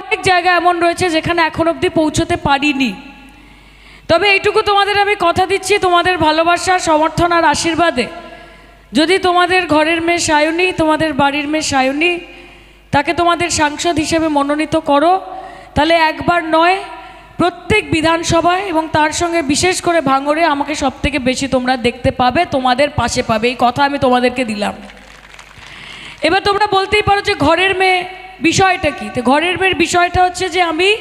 অনেক জায়গা এমন রয়েছে যেখানে এখন অবধি পৌঁছতে পারিনি। তবে এইটুকু তোমাদের আমি কথা দিচ্ছি, তোমাদের ভালোবাসা, সমর্থন আর আশীর্বাদে। যদি তোমাদের ঘরের মেয়ে সায়নী, তোমাদের বাড়ির মেয়ে সায়নী, তাকে তোমাদের সাংসদ হিসেবে মনোনীত করো, তাহলে একবার নয়, প্রত্যেক বিধানসভায় এবং তার সঙ্গে বিশেষ করে ভাঙড়ে আমাকে সব থেকে বেশি তোমরা দেখতে পাবে, তোমাদের পাশে পাবে। এই কথা আমি তোমাদেরকে দিলাম। এবার তোমরা বলতেই পারো যে ঘরের মেয়ে বিষয়টা কি? তো ঘরের মেয়ের বিষয়টা হচ্ছে যে আমি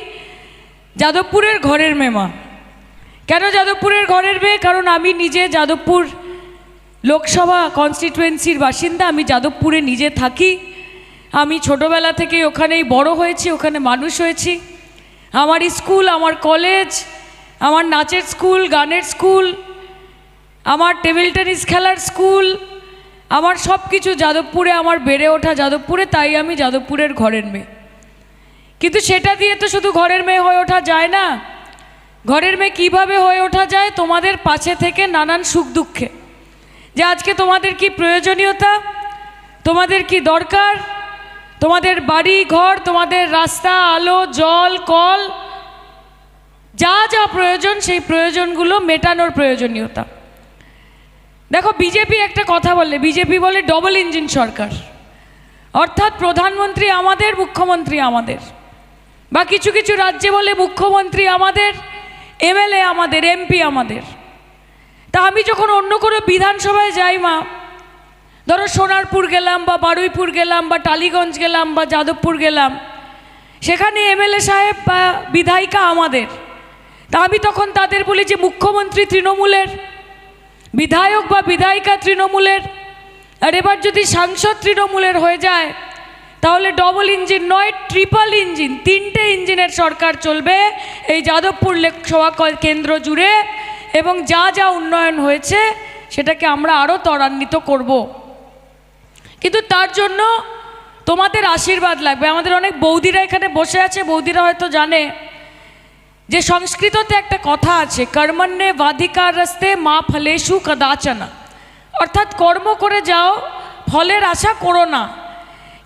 যাদবপুরের ঘরের মেয়ে মা। কেন যাদবপুরের ঘরের মেয়ে? কারণ আমি নিজে যাদবপুর লোকসভা কনস্টিটুয়েন্সির বাসিন্দা, আমি যাদবপুরে নিজে থাকি। আমি ছোটোবেলা থেকে ওখানেই বড় হয়েছি, ওখানে মানুষ হয়েছি। আমার স্কুল, আমার কলেজ, আমার নাচের স্কুল, গানের স্কুল, আমার টেবিল টেনিস খেলার স্কুল আমার সব কিছু যাদবপুরে, আমার বেড়ে ওঠা যাদবপুরে, তাই আমি যাদবপুরের ঘরের মেয়ে। কিন্তু সেটা দিয়ে তো শুধু ঘরের মেয়ে হয়ে ওঠা যায় না। ঘরের মেয়ে কীভাবে হয়ে ওঠা যায়? তোমাদের পাশে থেকে নানান সুখ দুঃখে। যে আজকে তোমাদের কি প্রয়োজনীয়তা? তোমাদের কি দরকার? তোমাদের বাড়ি, ঘর, তোমাদের রাস্তা, আলো, জল, কল, যা যা প্রয়োজন, সেই প্রয়োজনগুলো মেটানোর প্রয়োজনীয়তা। দেখো, বিজেপি একটা কথা বলে বিজেপি বলে ডবল ইঞ্জিন সরকার। অর্থাৎ প্রধানমন্ত্রী আমাদের, মুখ্যমন্ত্রী আমাদের। বা কিছু কিছু রাজ্যে বলে মুখ্যমন্ত্রী আমাদের, এমএলএ আমাদের, এমপি আমাদের। তা আমি যখন অন্য কোনো বিধানসভায় যাই মা, ধরো সোনারপুর গেলাম বা বারুইপুর গেলাম বা টালিগঞ্জ গেলাম বা যাদবপুর গেলাম, সেখানে এমএলএ সাহেব বা বিধায়িকা আমাদের। তা আমি তখন তাদের বলি যে, মুখ্যমন্ত্রী তৃণমূলের বিধায়ক বা বিধায়িকা তৃণমূলের, আর এবার যদি সাংসদ তৃণমূলের হয়ে যায়, তাহলে ডবল ইঞ্জিন নয় ট্রিপল ইঞ্জিন তিনটে ইঞ্জিনের সরকার চলবে। এই যাদবপুর লোকসভা কেন্দ্র জুড়ে এবং যা যা উন্নয়ন হয়েছে, সেটাকে আমরা আরও ত্বরান্বিত করব। কিন্তু তার জন্য তোমাদের আশীর্বাদ লাগবে। আমাদের অনেক বৌদিরা এখানে বসে আছে, বৌদিরা হয়তো জানে। যে সংস্কৃততে একটা কথা আছে, কর্মণ্যে বাধিকার রাস্তে মা ফলেশু কদাচনা। অর্থাৎ কর্ম করে যাও, ফলের আশা করো না।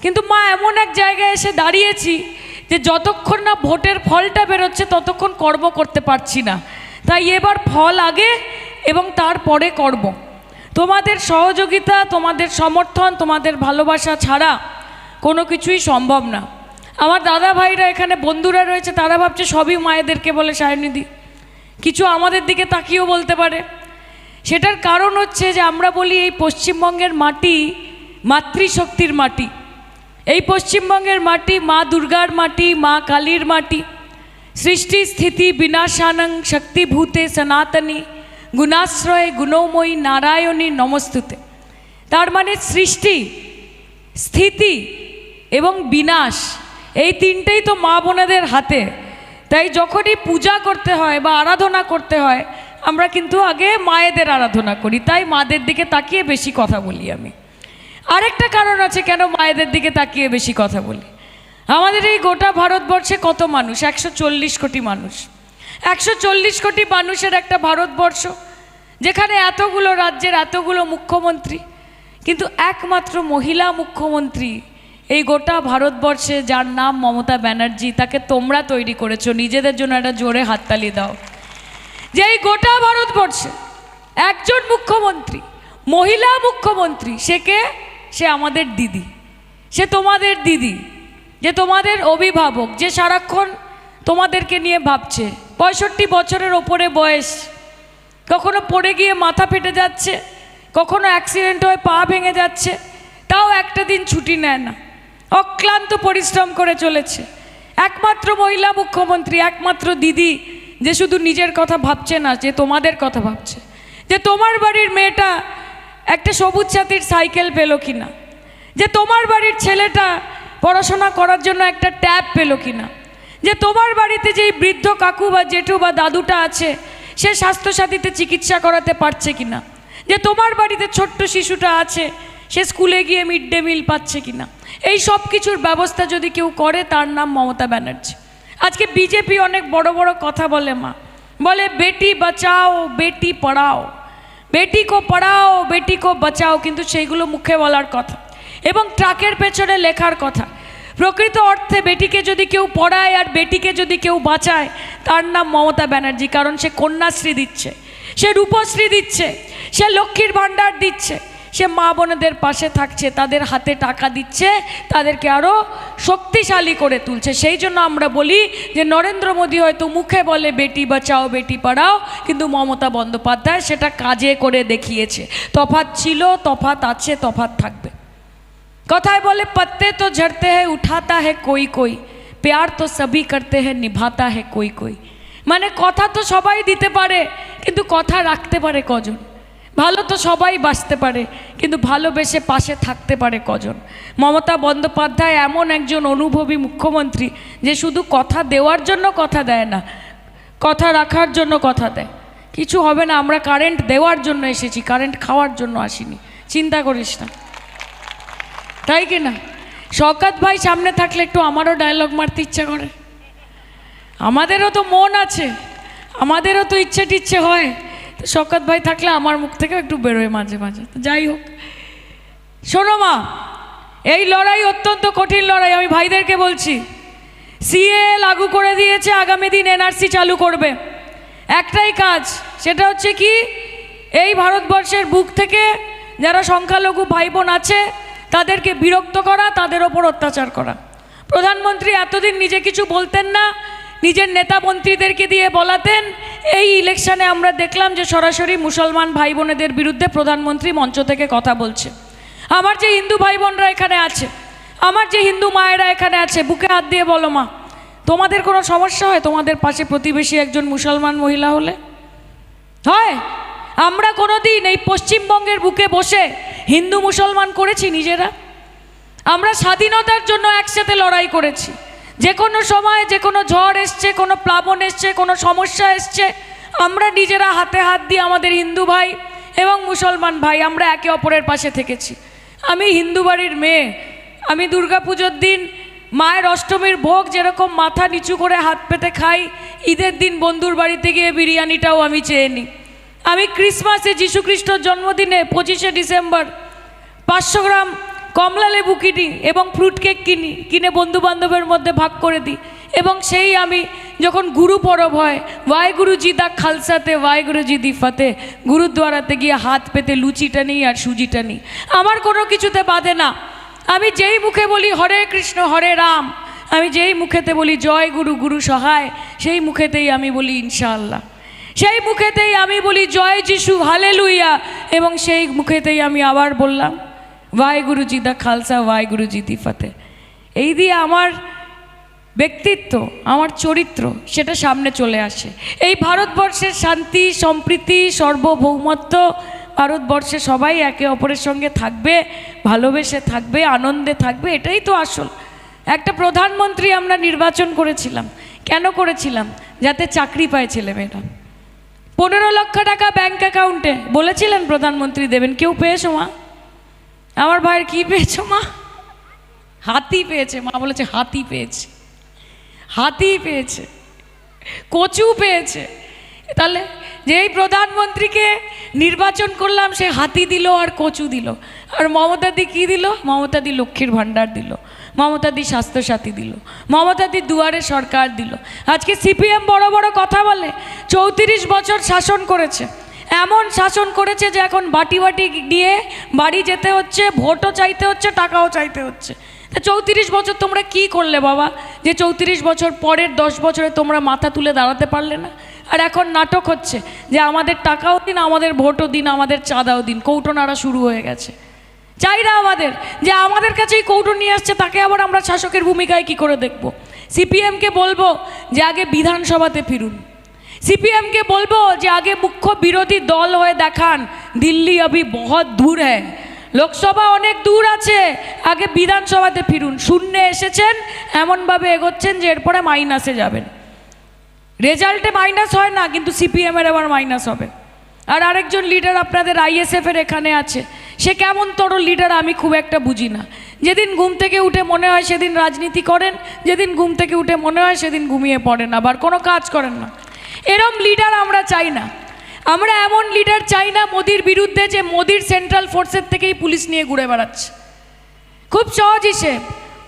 কিন্তু মা, এমন এক জায়গায় এসে দাঁড়িয়েছি যে যতক্ষণ না ভোটের ফলটা বেরোচ্ছে, ততক্ষণ কর্ম করতে পারছি না। তাই এবার ফল আগে এবং তারপরে কর্ম। তোমাদের সহযোগিতা, তোমাদের সমর্থন, তোমাদের ভালোবাসা ছাড়া কোনো কিছুই সম্ভব না। আমার দাদা ভাইরা এখানে বন্ধুরা রয়েছে, তারা ভাবছে সবই মায়েদেরকে বলে সায়নিধি। কিছু আমাদের দিকে তাকিয়েও বলতে পারে। সেটার কারণ হচ্ছে যে আমরা বলি এই পশ্চিমবঙ্গের মাটি মাতৃশক্তির মাটি। এই পশ্চিমবঙ্গের মাটি মা দুর্গার মাটি, মা কালীর মাটি। সৃষ্টি, স্থিতি, বিনাশানং, শক্তিভূতে, সনাতনী, গুণাশ্রয়, গুণময়ী, নারায়ণী, নমস্তুতে। তার মানে সৃষ্টি, স্থিতি এবং বিনাশ। এই তিনটেই তো মা বোনেদের হাতে। তাই যখনই পূজা করতে হয় বা আরাধনা করতে হয়, আমরা কিন্তু আগে মায়েদের আরাধনা করি। তাই মাদের দিকে তাকিয়ে বেশি কথা বলি আমি। আরেকটা কারণ আছে কেন মায়েদের দিকে তাকিয়ে বেশি কথা বলি। আমাদের এই গোটা ভারতবর্ষে কত মানুষ? একশো চল্লিশ কোটি মানুষ। একশো চল্লিশ কোটি মানুষের একটা ভারতবর্ষ, যেখানে এতগুলো রাজ্যের এতগুলো মুখ্যমন্ত্রী, কিন্তু একমাত্র মহিলা মুখ্যমন্ত্রী এই গোটা ভারতবর্ষে যার নাম মমতা ব্যানার্জি, তাকে তোমরা তৈরি করেছ। নিজেদের জন্য একটা জোরে হাততালি দাও। যে এই গোটা ভারতবর্ষে একজন মুখ্যমন্ত্রী, মহিলা মুখ্যমন্ত্রী, সে কে? সে আমাদের দিদি। সে তোমাদের দিদি। যে তোমাদের অভিভাবক, যে সারাক্ষণ তোমাদেরকে নিয়ে ভাবছে। পঁয়ষট্টি বছরের ওপরে বয়স। কখনো পড়ে গিয়ে মাথা ফেটে যাচ্ছে, কখনো অ্যাক্সিডেন্ট হয়ে পা ভেঙে যাচ্ছে, তাও একটা দিন ছুটি নেয় না। অক্লান্ত পরিশ্রম করে চলেছে। একমাত্র মহিলা মুখ্যমন্ত্রী, একমাত্র দিদি, যে শুধু নিজের কথা ভাবছে না, যে তোমাদের কথা ভাবছে। যে তোমার বাড়ির মেয়েটা একটা সবুজ সাথীর সাইকেল পেল কিনা? যে তোমার বাড়ির ছেলেটা পড়াশোনা করার জন্য একটা ট্যাব পেল কিনা? যে তোমার বাড়িতে যেই বৃদ্ধ কাকু বা জেঠু বা দাদুটা আছে, সে স্বাস্থ্যসাথীতে চিকিৎসা করাতে পারছে কিনা? যে তোমার বাড়িতে ছোট্ট শিশুটা আছে, সে স্কুলে গিয়ে মিড ডে মিল পাচ্ছে কিনা? এই সব কিছুর ব্যবস্থা যদি কেউ করে, তার নাম মমতা ব্যানার্জি। আজকে বিজেপি অনেক বড় বড় কথা বলে মা। বলে, বেটি বাঁচাও, বেটি পড়াও। বেটি কো পড়াও, বেটি কো বাঁচাও। কিন্তু সেইগুলো মুখে বলার কথা। এবং ট্রাকের পেছনে লেখার কথা। প্রকৃত অর্থে বেটিকে যদি কেউ পড়ায় আর বেটিকে যদি কেউ বাঁচায়, তার নাম মমতা ব্যানার্জি, কারণ সে কন্যাশ্রী দিচ্ছে। সে রূপশ্রী দিচ্ছে। সে লক্ষ্মীর ভাণ্ডার দিচ্ছে। সে মা বোনেদের পাশে থাকছে, তাদের হাতে টাকা দিচ্ছে, তাদেরকে আরও শক্তিশালী করে তুলছে। সেই জন্য আমরা বলি যে নরেন্দ্র মোদী হয়তো মুখে বলে, বেটি বাঁচাও, বেটি পড়াও। কিন্তু মমতা বন্দ্যোপাধ্যায় সেটা কাজে করে দেখিয়েছে। তফাত ছিল তফাত আছে তফাত থাকবে। কথায় বলে, পত্তে তো ঝরতে হে উঠাতা হে কই কই। প্যার তো সবই করতে হে নিভাতা হে কই কই। মানে কথা তো সবাই দিতে পারে, কিন্তু কথা রাখতে পারে কজন? ভালো তো সবাই বাঁচতে পারে, কিন্তু ভালোবেসে পাশে থাকতে পারে কজন? মমতা বন্দ্যোপাধ্যায় এমন একজন অনুভবী মুখ্যমন্ত্রী যে শুধু কথা দেওয়ার জন্য কথা দেয় না, কথা রাখার জন্য কথা দেয়। কিছু হবে না, আমরা কারেন্ট দেওয়ার জন্য এসেছি কারেন্ট খাওয়ার জন্য আসিনি। চিন্তা করিস না। তাই কি না? শওকাত ভাই সামনে থাকলে একটু আমারও ডায়লগ মারতে ইচ্ছা করে। আমাদেরও তো মন আছে, আমাদেরও তো ইচ্ছে টিচ্ছে হয়। তো শওকাত ভাই থাকলে আমার মুখ থেকেও একটু বেরোয় মাঝে মাঝে। যাই হোক। শোনো মা, এই লড়াই অত্যন্ত কঠিন লড়াই, আমি ভাইদেরকে বলছি। সিএ লাগু করে দিয়েছে, আগামী দিন এনআরসি চালু করবে। একটাই কাজ, সেটা হচ্ছে কি, এই ভারতবর্ষের বুক থেকে যারা সংখ্যালঘু ভাই বোন আছে, তাদেরকে বিরক্ত করা, তাদের ওপর অত্যাচার করা। প্রধানমন্ত্রী এতদিন নিজে কিছু বলতেন না নিজের নেতা মন্ত্রীদেরকে দিয়ে বলাতেন। এই ইলেকশনে আমরা দেখলাম যে সরাসরি মুসলমান ভাই বোনেদের বিরুদ্ধে প্রধানমন্ত্রী মঞ্চ থেকে কথা বলছে। আমার যে হিন্দু ভাই বোনরা এখানে আছে, আমার যে হিন্দু মায়েরা এখানে আছে, বুকে হাত দিয়ে বলো মা, তোমাদের কোনো সমস্যা হয়? তোমাদের পাশে প্রতিবেশী একজন মুসলমান মহিলা হলে? হয়? আমরা কোনোদিন এই পশ্চিমবঙ্গের বুকে বসে হিন্দু মুসলমান করেছি নিজেরা? আমরা স্বাধীনতার জন্য একসাথে লড়াই করেছি। যে কোনো সময়, যে কোনো ঝড় এসছে, কোনো প্লাবন এসছে, কোনো সমস্যা এসছে, আমরা নিজেরা হাতে হাত দিয়ে আমাদের হিন্দু ভাই এবং মুসলমান ভাই আমরা একে অপরের পাশে থেকেছি। আমি হিন্দু বাড়ির মেয়ে, আমি দুর্গাপুজোর দিন মায়ের অষ্টমীর ভোগ যেরকম মাথা নিচু করে হাত পেতে খাই, ঈদের দিন বন্ধুর বাড়িতে গিয়ে বিরিয়ানিটাও আমি চেয়ে নিই। আমি ক্রিসমাসে যীশুখ্রিস্টর জন্মদিনে পঁচিশে ডিসেম্বর পাঁচশো গ্রাম কমলা লেবু কিনি এবং ফ্রুট কেক কিনি, কিনে বন্ধু বান্ধবের মধ্যে ভাগ করে দিই। এবং সেই আমি যখন গুরু পরব হয় গুরুজি দা খালসাতে গুরুজি দি ফাতে, গুরুদ্বারাতে গিয়ে হাত পেতে লুচিটা নিই আর সুজিটা নিই। আমার কোনো কিছুতে বাধে না। আমি যেই মুখে বলি হরে কৃষ্ণ, হরে রাম, আমি যেই মুখেতে বলি জয় গুরু গুরু সহায়, সেই মুখেতেই আমি বলি ইনশাআল্লাহ। সেই মুখেতেই আমি বলি জয় যিশু হালে লুইয়া এবং সেই মুখেতেই আমি আবার বললাম ওয়াই গুরুজি দা খালসা ওয়াই গুরুজি দি ফাতে এই দিয়ে আমার ব্যক্তিত্ব, আমার চরিত্র, সেটা সামনে চলে আসে। এই ভারতবর্ষের শান্তি, সম্প্রীতি, সার্বভৌমত্ব, ভারতবর্ষে সবাই একে অপরের সঙ্গে থাকবে, ভালোবেসে থাকবে, আনন্দে থাকবে, এটাই তো আসল। একটা প্রধানমন্ত্রী আমরা নির্বাচন করেছিলাম। কেন করেছিলাম? যাতে চাকরি পায় ছেলেমেয়েরা। পনেরো লক্ষ টাকা ব্যাংক অ্যাকাউন্টে। বলেছিলেন প্রধানমন্ত্রী দেবেন, কেউ পেয়েছ মা? আমার ভাইয়ের কি পেয়েছ মা? হাতি পেয়েছে মা বলেছে, হাতি পেয়েছে। হাতি পেয়েছে। কচু পেয়েছে। তাহলে যেই প্রধানমন্ত্রীকে নির্বাচন করলাম, সে হাতি দিল আর কচু দিল। আর মমতাদি কী দিল? মমতাদি লক্ষ্মীর ভাণ্ডার দিল। মমতাদি স্বাস্থ্যসাথী দিল। মমতাদি দুয়ারে সরকার দিল। আজকে সিপিএম বড় বড় কথা বলে, চৌত্রিশ বছর শাসন করেছে। এমন শাসন করেছে যে এখন বাটি বাটি নিয়ে বাড়ি যেতে হচ্ছে, ভোটও চাইতে হচ্ছে, টাকাও চাইতে হচ্ছে। তা চৌত্রিশ বছর তোমরা কি করলে বাবা? যে চৌত্রিশ বছর পরের দশ বছরে তোমরা মাথা তুলে দাঁড়াতে পারলে না? আর এখন নাটক হচ্ছে যে আমাদের টাকাও দিন, আমাদের ভোটও দিন, আমাদের চাঁদাও দিন, কৌটো নাড়া শুরু হয়ে গেছে। চাই না আমাদের যে আমাদের কাছেই কৌটো নিয়ে আসছে, তাকে আবার আমরা শাসকের ভূমিকায় কি করে দেখব? সিপিএমকে বলব যে আগে বিধানসভাতে ফিরুন। সিপিএমকে বলব যে আগে মুখ্য বিরোধী দল হয়ে দেখান। দিল্লি অভি বহুত দূর হ্যায়। লোকসভা অনেক দূর আছে। আগে বিধানসভাতে ফিরুন। শূন্যে এসেছেন, এমনভাবে এগোচ্ছেন যে এরপরে মাইনাসে যাবেন। রেজাল্টে মাইনাস হয় না, কিন্তু সিপিএমের আবার মাইনাস হবে। আর আরেকজন লিডার আপনাদের আইএসএফের এখানে আছে। সে কেমন তরল লিডার আমি খুব একটা বুঝি না। যেদিন ঘুম থেকে উঠে মনে হয় সেদিন রাজনীতি করেন, যেদিন ঘুম থেকে উঠে মনে হয় সেদিন ঘুমিয়ে পড়েন, আবার কোনো কাজ করেন না। এরম লিডার আমরা চাই না। আমরা এমন লিডার চাই না মোদির বিরুদ্ধে যে মোদির সেন্ট্রাল ফোর্সের থেকেই পুলিশ নিয়ে ঘুরে বেড়াচ্ছে। খুব সহজ হিসেব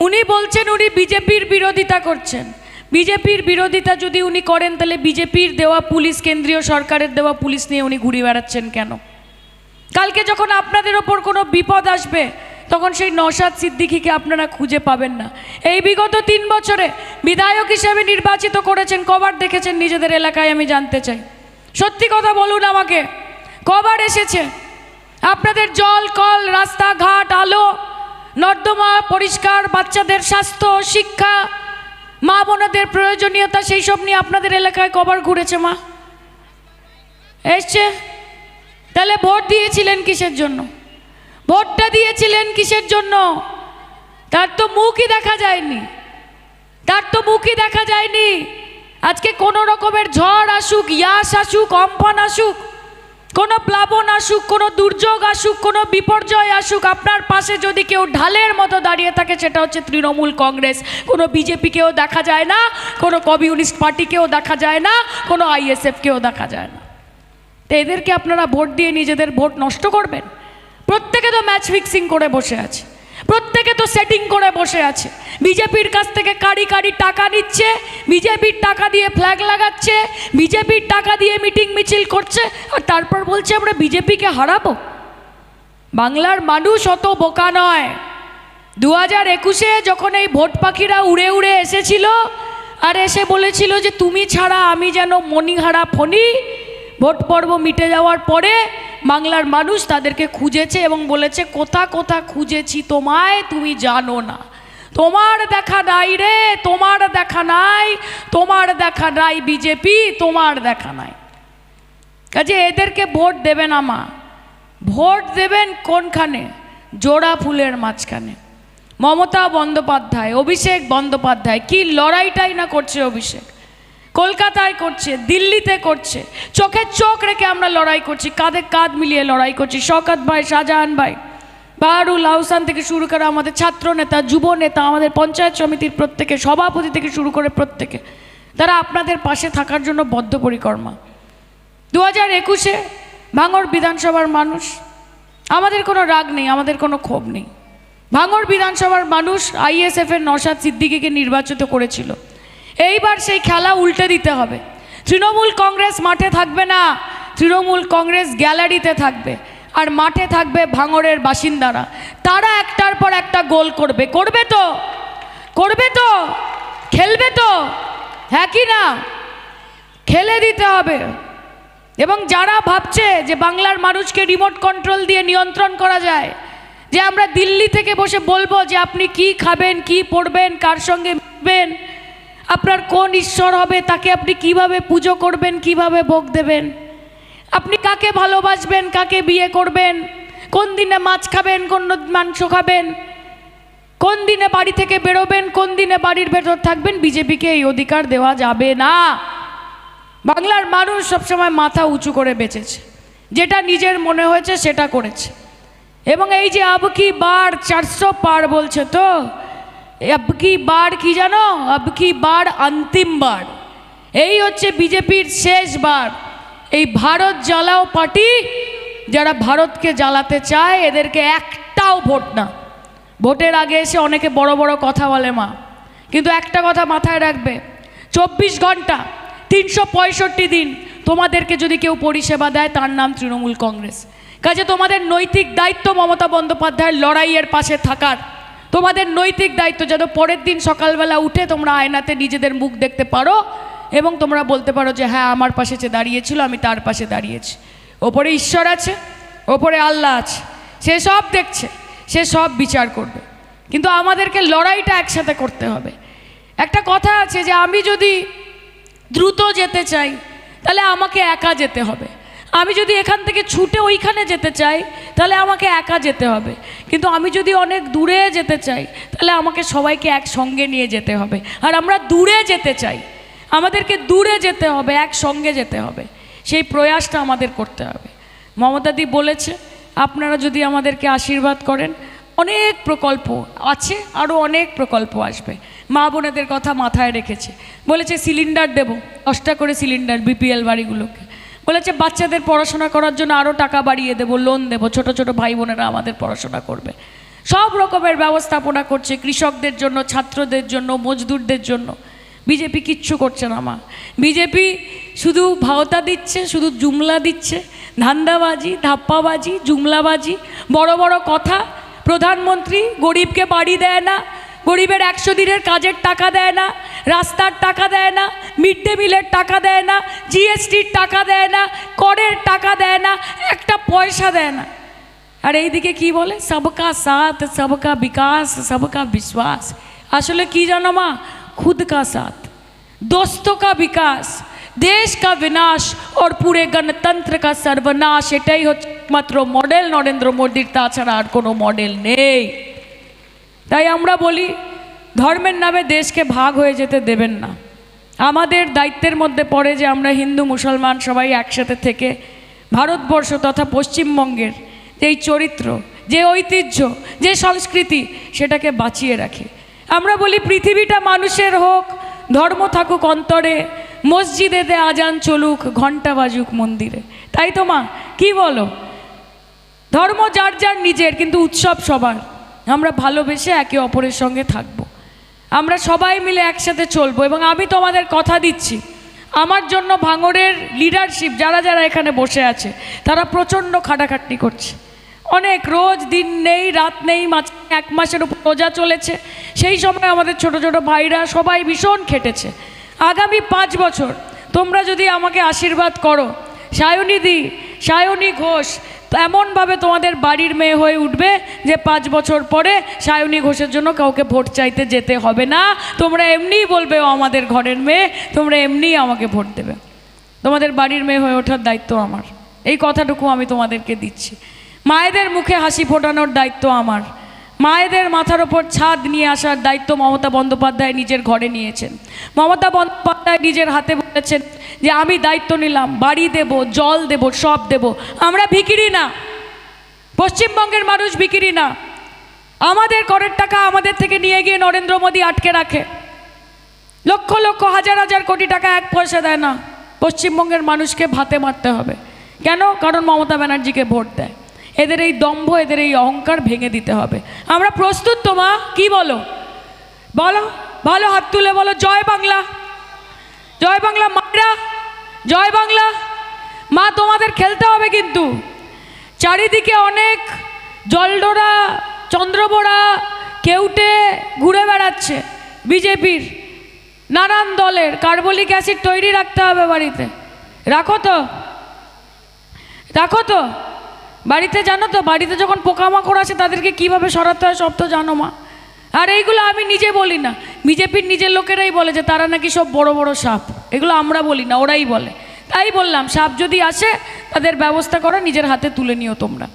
উনি বলছেন উনি বিজেপির বিরোধিতা করছেন। বিজেপির বিরোধিতা যদি উনি করেন, তাহলে বিজেপির দেওয়া পুলিশ, কেন্দ্রীয় সরকারের দেওয়া পুলিশ নিয়ে উনি ঘুরে বেড়াচ্ছেন কেন? কালকে যখন আপনাদের ওপর কোনো বিপদ আসবে, তখন সেই নসাদ সিদ্দিকিকে আপনারা খুঁজে পাবেন না। এই বিগত তিন বছরে বিধায়ক হিসেবে নির্বাচিত করেছেন, কবার দেখেছেন নিজেদের এলাকায়, আমি জানতে চাই। সত্যি কথা বলুন আমাকে, কবার এসেছে? আপনাদের জল, কল, রাস্তাঘাট, আলো, নর্দমা পরিষ্কার, বাচ্চাদের স্বাস্থ্য, শিক্ষা, মা বোনদের প্রয়োজনীয়তা, সেই সব নিয়ে আপনাদের এলাকায় কবার ঘুরেছে মা? এসছে? তাহলে ভোট দিয়েছিলেন কিসের জন্য? ভোটটা দিয়েছিলেন কিসের জন্য? তার তো মুখই দেখা যায়নি। তার তো মুখই দেখা যায়নি। আজকে কোনো রকমের ঝড় আসুক, ইয়াস আসুক অম্ফান আসুক, কোনো প্লাবন আসুক, কোনো দুর্যোগ আসুক, কোনো বিপর্যয় আসুক, আপনার পাশে যদি কেউ ঢালের মতো দাঁড়িয়ে থাকে, সেটা হচ্ছে তৃণমূল কংগ্রেস। কোনো বিজেপিকেও দেখা যায় না, কোনো কমিউনিস্ট পার্টিকেও দেখা যায় না, কোনো আইএসএফকেও দেখা যায় না। তো এদেরকে আপনারা ভোট দিয়ে নিজেদের ভোট নষ্ট করবেন। প্রত্যেকে তো ম্যাচ ফিক্সিং করে বসে আছে। প্রত্যেকে তো সেটিং করে বসে আছে। বিজেপির কাছ থেকে কারি কারি টাকা নিচ্ছে, বিজেপির টাকা দিয়ে ফ্ল্যাগ লাগাচ্ছে, বিজেপির টাকা দিয়ে মিটিং মিছিল করছে, আর তারপর বলছে আমরা বিজেপিকে হারাবো। বাংলার মানুষ অত বোকা নয়। দু হাজার একুশে যখন এই ভোট পাখিরা উড়ে উড়ে এসেছিল, আর এসে বলেছিল যে, তুমি ছাড়া আমি যেন মণিহারা ফণি, ভোট পর্ব মিটে যাওয়ার পরে বাংলার মানুষ তাদেরকে খুঁজেছে এবং বলেছে, কোথা কোথা খুঁজেছি তোমায় তুমি জানো না। তোমার দেখা নাই রে, তোমার দেখা নাই, তোমার দেখা নাই বিজেপি, তোমার দেখা নাই। কাজে এদেরকে ভোট দেবেন আমা ভোট দেবেন কোনখানে? জোড়া ফুলের মাঝখানে। মমতা বন্দ্যোপাধ্যায়, অভিষেক বন্দ্যোপাধ্যায়, কি লড়াইটাই না করছে অভিষেক? কলকাতায় করছে, দিল্লিতে করছে। চোখে চোখ রেখে আমরা লড়াই করছি, কাঁধে কাঁধ মিলিয়ে লড়াই করছি। শওকত ভাই, শাহজাহান ভাই বাহারুল আহসান থেকে শুরু করে আমাদের ছাত্র নেতা, যুব নেতা, আমাদের পঞ্চায়েত সমিতির প্রত্যেকে, সভাপতি থেকে শুরু করে প্রত্যেকে, তারা আপনাদের পাশে থাকার জন্য বদ্ধপরিকর্মা। দু হাজার একুশে ভাঙড় বিধানসভার মানুষ, আমাদের কোনো রাগ নেই, আমাদের কোনো ক্ষোভ নেই। ভাঙড় বিধানসভার মানুষ আইএসএফের নসাদ সিদ্দিকিকে নির্বাচিত করেছিল। এইবার সেই খেলা উল্টে দিতে হবে। তৃণমূল কংগ্রেস মাঠে থাকবে না, তৃণমূল কংগ্রেস গ্যালারিতে থাকবে, আর মাঠে থাকবে ভাঙরের বাসিন্দারা। তারা একটার পর একটা গোল করবে। করবে তো করবে তো, খেলবে তো হ্যাঁ কি না? খেলে দিতে হবে। এবং যারা ভাবছে যে বাংলার মানুষকে রিমোট কন্ট্রোল দিয়ে নিয়ন্ত্রণ করা যায়, যে আমরা দিল্লি থেকে বসে বলব যে আপনি কি খাবেন, কি পড়বেন কার সঙ্গে মিশবেন আপনার কোন ঈশ্বর হবে, তাকে আপনি কীভাবে পুজো করবেন, কীভাবে ভোগ দেবেন? আপনি কাকে ভালোবাসবেন, কাকে বিয়ে করবেন? কোন দিনে মাছ খাবেন, কোন মাংস খাবেন? কোন দিনে বাড়ি থেকে বেরোবেন, কোন দিনে বাড়ির ভেতর থাকবেন? বিজেপিকে এই অধিকার দেওয়া যাবে না। বাংলার মানুষ সবসময় মাথা উঁচু করে বেঁচেছে। যেটা নিজের মনে হয়েছে, সেটা করেছে। এবং এই যে আবকি বার, চারশো পার বলছে তো আবকি বার কি জানো? আবকি বার অন্তিম বার। এই হচ্ছে বিজেপির শেষ বার। এই ভারত জ্বালাও পার্টি, যারা ভারতকে জ্বালাতে চায়, এদেরকে একটাও ভোট না। ভোটের আগে এসে অনেকে বড় বড় কথা বলে মা। কিন্তু একটা কথা মাথায় রাখবে, চব্বিশ ঘণ্টা, তিনশো পঁয়ষট্টি দিন তোমাদেরকে যদি কেউ পরিষেবা দেয়, তার নাম তৃণমূল কংগ্রেস। কাজে তোমাদের নৈতিক দায়িত্ব মমতা বন্দ্যোপাধ্যায়ের লড়াইয়ের পাশে থাকার। তোমাদের নৈতিক দায়িত্ব যেন পরের দিন সকালবেলা উঠে তোমরা আয়নাতে নিজেদের মুখ দেখতে পারো এবং তোমরা বলতে পারো যে হ্যাঁ আমার পাশে যে দাঁড়িয়েছিল, আমি তার পাশে দাঁড়িয়েছি। ওপরে ঈশ্বর আছে, ওপরে আল্লাহ আছে। সে সব দেখছে, সে সব বিচার করবে। কিন্তু আমাদেরকে লড়াইটা একসাথে করতে হবে। একটা কথা আছে যে, আমি যদি দ্রুত যেতে চাই, তাহলে আমাকে একা যেতে হবে। আমি যদি এখান থেকে ছুটে ওইখানে যেতে চাই, তাহলে আমাকে একা যেতে হবে। কিন্তু আমি যদি অনেক দূরে যেতে চাই, তাহলে আমাকে সবাইকে একসঙ্গে নিয়ে যেতে হবে। আর আমরা দূরে যেতে চাই। আমাদেরকে দূরে যেতে হবে, একসঙ্গে যেতে হবে। সেই প্রয়াসটা আমাদের করতে হবে। মমতাদি বলেছে, আপনারা যদি আমাদেরকে আশীর্বাদ করেন, অনেক প্রকল্প আছে আরও অনেক প্রকল্প আসবে। মা বোনেদের কথা মাথায় রেখেছে। বলেছে, সিলিন্ডার দেব। দশটা করে সিলিন্ডার, বিপিএল বাড়িগুলোকে। বলেছে বাচ্চাদের পড়াশোনা করার জন্য আরও টাকা বাড়িয়ে দেবো লোন দেবো। ছোট ছোট ভাই বোনেরা আমাদের পড়াশোনা করবে। সব রকমের ব্যবস্থাপনা করছে কৃষকদের জন্য, ছাত্রদের জন্য, মজদুরদের জন্য। বিজেপি কিচ্ছু করছে না, মা। বিজেপি শুধু ভাওতা দিচ্ছে, শুধু জুমলা দিচ্ছে। ধান্দাবাজি, ধাপ্পাবাজি, জুমলাবাজি, বড় বড় কথা। প্রধানমন্ত্রী গরিবকে বাড়ি দেয় না গরিবের একশো দিনের কাজের টাকা দেয় না, রাস্তার টাকা দেয় না, মিড ডে মিলের টাকা দেয় না, জিএসটির টাকা দেয় না, করের টাকা দেয় না, একটা পয়সা দেয় না। আর এইদিকে কি বলে? সবকা সাথ, সবকা বিকাশ, সবকা বিশ্বাস। আসলে কি জানো মা? খুদ কা সাথ, দোস্ত কা বিকাশ, দেশ কা বিনাশ ওর পুরে গণতন্ত্র কা সর্বনাশ। এটাই হচ্ছে মাত্র মডেল নরেন্দ্র মোদীর, তাছাড়া আর কোনো মডেল নেই। তাই আমরা বলি, ধর্মের নামে দেশকে ভাগ হয়ে যেতে দেবেন না। আমাদের দায়িত্বের মধ্যে পড়ে যে আমরা হিন্দু, মুসলমান সবাই একসাথে থেকে ভারতবর্ষ তথা পশ্চিমবঙ্গের যেই চরিত্র, যে ঐতিহ্য, যে সংস্কৃতি, সেটাকে বাঁচিয়ে রাখি। আমরা বলি, পৃথিবীটা মানুষের হোক, ধর্ম থাকুক অন্তরে মসজিদেতে আজান চলুক, ঘণ্টা বাজুক মন্দিরে। তাই তো মা, কি বলো? ধর্ম যার যার নিজের, কিন্তু উৎসব সবার। আমরা ভালোবেসে একে অপরের সঙ্গে থাকব। আমরা সবাই মিলে একসাথে চলবো এবং আমি তোমাদের কথা দিচ্ছি। আমার জন্য ভাঙড়ের লিডারশিপ যারা যারা এখানে বসে আছে, তারা প্রচণ্ড খাটাখাটনি করছে। অনেক রোজ, দিন নেই, রাত নেই, মাঝ এক মাসের উপর রোজা চলেছে। সেই সময় আমাদের ছোট ছোট ভাইরা সবাই ভীষণ খেটেছে। আগামী পাঁচ বছর তোমরা যদি আমাকে আশীর্বাদ করো, সায়নী দি, সায়নী ঘোষ এমনভাবে তোমাদের বাড়ির মেয়ে হয়ে উঠবে যে পাঁচ বছর পরে সায়নী ঘোষের জন্য কাউকে ভোট চাইতে যেতে হবে না। তোমরা এমনিই বলবে, ও আমাদের ঘরের মেয়ে। তোমরা এমনিই আমাকে ভোট দেবে। তোমাদের বাড়ির মেয়ে হয়ে ওঠার দায়িত্ব আমার। এই কথাটুকু আমি তোমাদেরকে দিচ্ছি। মায়েদের মুখে হাসি ফোটানোর দায়িত্ব আমার। মায়েদের মাথার ওপর ছাদ নিয়ে আসার দায়িত্ব মমতা বন্দ্যোপাধ্যায় নিজের ঘরে নিয়েছেন। মমতা বন্দ্যোপাধ্যায় নিজের হাতে বলেছেন যে, আমি দায়িত্ব নিলাম, বাড়ি দেব, জল দেব, সব দেব। আমরা ভিকিরি না। পশ্চিমবঙ্গের মানুষ ভিকিরি না। আমাদের করের টাকা আমাদের থেকে নিয়ে গিয়ে নরেন্দ্র মোদী আটকে রাখে। লক্ষ লক্ষ, হাজার হাজার কোটি টাকা এক পয়সা দেয় না। পশ্চিমবঙ্গের মানুষকে ভাতে মারতে হবে। কেন? কারণ মমতা ব্যানার্জিকে ভোট দেয়। এদের এই দম্ভ, এদের এই অহংকার ভেঙে দিতে হবে। আমরা প্রস্তুত তো, মা? কি বলো? বলো ভালো হাত তুলে বলো, জয় বাংলা। জয় বাংলা, মায়েরা। জয় বাংলা। মা, তোমাদের খেলতে হবে কিন্তু। চারিদিকে অনেক জলডোরা চন্দ্রবোড়া কেউটে ঘুরে বেড়াচ্ছে বিজেপির। নানান দলের কার্বলিক অ্যাসিড তৈরি রাখতে হবে বাড়িতে। রাখো তো। রাখো তো। বাড়িতে জানো তো, বাড়িতে যখন পোকামাকড় আসে তাদেরকে কীভাবে সরাতে হয় সব তো জানো মা। আর এইগুলো আমি নিজে বলি না। বিজেপির নিজের লোকেরাই বলে যে তারা নাকি সব বড় বড় সাপ। এগুলো আমরা বলি না, ওরাই বলে। তাই বললাম, সাপ যদি আসে তাদের ব্যবস্থা করা, নিজের হাতে তুলে নিও তোমরা।